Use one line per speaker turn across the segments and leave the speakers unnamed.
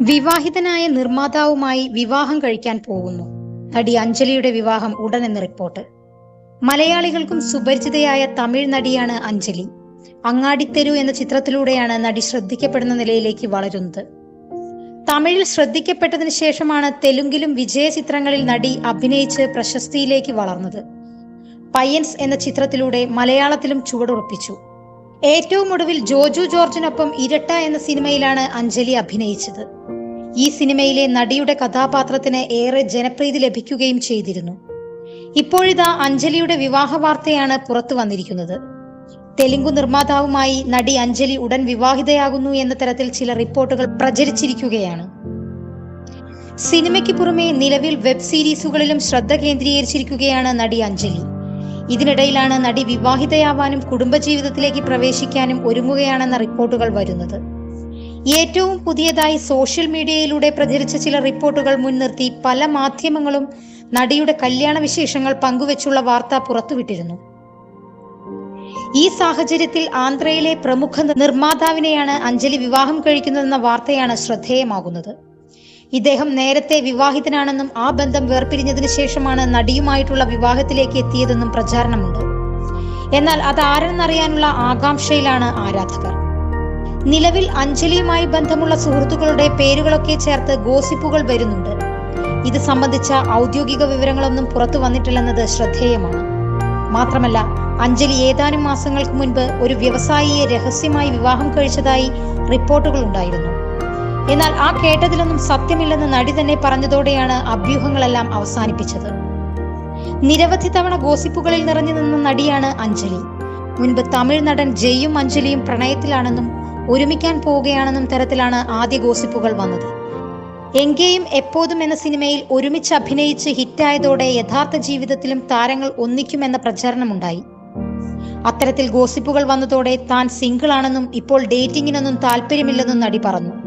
വിവാഹിതനായ നിർമ്മാതാവുമായി വിവാഹം കഴിക്കാൻ പോകുന്നു. നടി അഞ്ജലിയുടെ വിവാഹം ഉടൻ എന്ന റിപ്പോർട്ട്. മലയാളികൾക്കും സുപരിചിതയായ തമിഴ് നടിയാണ് അഞ്ജലി. അങ്ങാടിത്തെരു എന്ന ചിത്രത്തിലൂടെയാണ് നടി ശ്രദ്ധിക്കപ്പെടുന്ന നിലയിലേക്ക് വളരുന്നത്. തമിഴിൽ ശ്രദ്ധിക്കപ്പെട്ടതിന് ശേഷമാണ് തെലുങ്കിലും വിജയ ചിത്രങ്ങളിൽ നടി അഭിനയിച്ച് പ്രശസ്തിയിലേക്ക് വളർന്നത്. പയ്യൻസ് എന്ന ചിത്രത്തിലൂടെ മലയാളത്തിലും ചുവടുറപ്പിച്ചു. ഏറ്റവും ഒടുവിൽ ജോജു ജോർജിനൊപ്പം ഇരട്ട എന്ന സിനിമയിലാണ് അഞ്ജലി അഭിനയിച്ചത്. ഈ സിനിമയിലെ നടിയുടെ കഥാപാത്രത്തിന് ഏറെ ജനപ്രീതി ലഭിക്കുകയും ചെയ്തിരുന്നു. ഇപ്പോഴിതാ അഞ്ജലിയുടെ വിവാഹ വാർത്തയാണ് പുറത്തു വന്നിരിക്കുന്നത്. തെലുങ്കു നിർമ്മാതാവുമായി നടി അഞ്ജലി ഉടൻ വിവാഹിതയാകുന്നു എന്ന തരത്തിൽ ചില റിപ്പോർട്ടുകൾ പ്രചരിച്ചിരിക്കുകയാണ്. സിനിമയ്ക്ക് പുറമെ നിലവിൽ വെബ് സീരീസുകളിലും ശ്രദ്ധ കേന്ദ്രീകരിച്ചിരിക്കുകയാണ് നടി അഞ്ജലി. ഇതിനിടയിലാണ് നടി വിവാഹിതയാവാനും കുടുംബജീവിതത്തിലേക്ക് പ്രവേശിക്കാനും ഒരുങ്ങുകയാണെന്ന റിപ്പോർട്ടുകൾ വരുന്നത്. ഏറ്റവും പുതിയതായി സോഷ്യൽ മീഡിയയിലൂടെ പ്രചരിച്ച ചില റിപ്പോർട്ടുകൾ മുൻനിർത്തി പല മാധ്യമങ്ങളും നടിയുടെ കല്യാണ വിശേഷങ്ങൾ പങ്കുവച്ചുള്ള വാർത്ത പുറത്തുവിട്ടിരുന്നു. ഈ സാഹചര്യത്തിൽ ആന്ധ്രയിലെ പ്രമുഖ നിർമ്മാതാവിനെയാണ് അഞ്ജലി വിവാഹം കഴിക്കുന്നതെന്ന വാർത്തയാണ് ശ്രദ്ധേയമാകുന്നത്. ഇദ്ദേഹം നേരത്തെ വിവാഹിതനാണെന്നും ആ ബന്ധം വേർപിരിഞ്ഞതിനു ശേഷമാണ് നടിയുമായിട്ടുള്ള വിവാഹത്തിലേക്ക് എത്തിയതെന്നും പ്രചാരണമുണ്ട്. എന്നാൽ അതാരെന്നറിയാനുള്ള ആകാംക്ഷയിലാണ് ആരാധകർ. നിലവിൽ അഞ്ജലിയുമായി ബന്ധമുള്ള സുഹൃത്തുക്കളുടെ പേരുകളൊക്കെ ചേർത്ത് ഗോസിപ്പുകൾ വരുന്നുണ്ട്. ഇത് സംബന്ധിച്ച ഔദ്യോഗിക വിവരങ്ങളൊന്നും പുറത്തു വന്നിട്ടില്ലെന്നത് ശ്രദ്ധേയമാണ്. മാത്രമല്ല അഞ്ജലി ഏതാനും മാസങ്ങൾക്ക് മുൻപ് ഒരു വ്യവസായിയെ രഹസ്യമായി വിവാഹം കഴിച്ചതായി റിപ്പോർട്ടുകൾ ഉണ്ടായിരുന്നു. എന്നാൽ ആ കേട്ടതിലൊന്നും സത്യമില്ലെന്ന് നടി തന്നെ പറഞ്ഞതോടെയാണ് അഭ്യൂഹങ്ങളെല്ലാം അവസാനിപ്പിച്ചത്. നിരവധി തവണ ഗോസിപ്പുകളിൽ നിറഞ്ഞു നിന്ന നടിയാണ് അഞ്ജലി. മുൻപ് തമിഴ് നടൻ ജയും അഞ്ജലിയും പ്രണയത്തിലാണെന്നും ഒരുമിക്കാൻ പോവുകയാണെന്നും തരത്തിലാണ് ആദ്യ ഗോസിപ്പുകൾ വന്നത്. എങ്കേയും എപ്പോഴും എന്ന സിനിമയിൽ ഒരുമിച്ച് അഭിനയിച്ച് ഹിറ്റായതോടെ യഥാർത്ഥ ജീവിതത്തിലും താരങ്ങൾ ഒന്നിക്കുമെന്ന പ്രചാരണമുണ്ടായി. അത്തരത്തിൽ ഗോസിപ്പുകൾ വന്നതോടെ താൻ സിംഗിൾ ആണെന്നും ഇപ്പോൾ ഡേറ്റിംഗിനൊന്നും താല്പര്യമില്ലെന്നും നടി പറഞ്ഞു.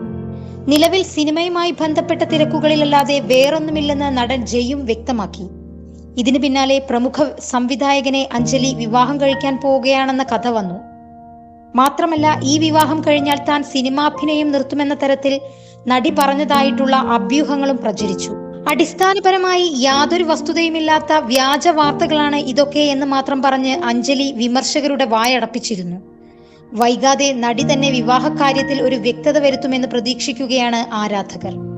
നിലവിൽ സിനിമയുമായി ബന്ധപ്പെട്ട തിരക്കുകളിലല്ലാതെ വേറൊന്നുമില്ലെന്ന് നടൻ ജയും വ്യക്തമാക്കി. ഇതിന് പിന്നാലെ പ്രമുഖ സംവിധായകനെ അഞ്ജലി വിവാഹം കഴിക്കാൻ പോവുകയാണെന്ന കഥ വന്നു. മാത്രമല്ല ഈ വിവാഹം കഴിഞ്ഞാൽ താൻ സിനിമാഭിനയം നിർത്തുമെന്ന തരത്തിൽ നടി പറഞ്ഞതായിട്ടുള്ള അഭ്യൂഹങ്ങളും പ്രചരിച്ചു. അടിസ്ഥാനപരമായി യാതൊരു വസ്തുതയുമില്ലാത്ത വ്യാജ വാർത്തകളാണ് ഇതൊക്കെ എന്ന് മാത്രം പറഞ്ഞ് അഞ്ജലി വിമർശകരുടെ വായടപ്പിച്ചിരുന്നു. വൈകാതെ നടി തന്നെ വിവാഹകാര്യത്തിൽ ഒരു വ്യക്തത വരുത്തുമെന്ന് പ്രതീക്ഷിക്കുകയാണ് ആരാധകർ.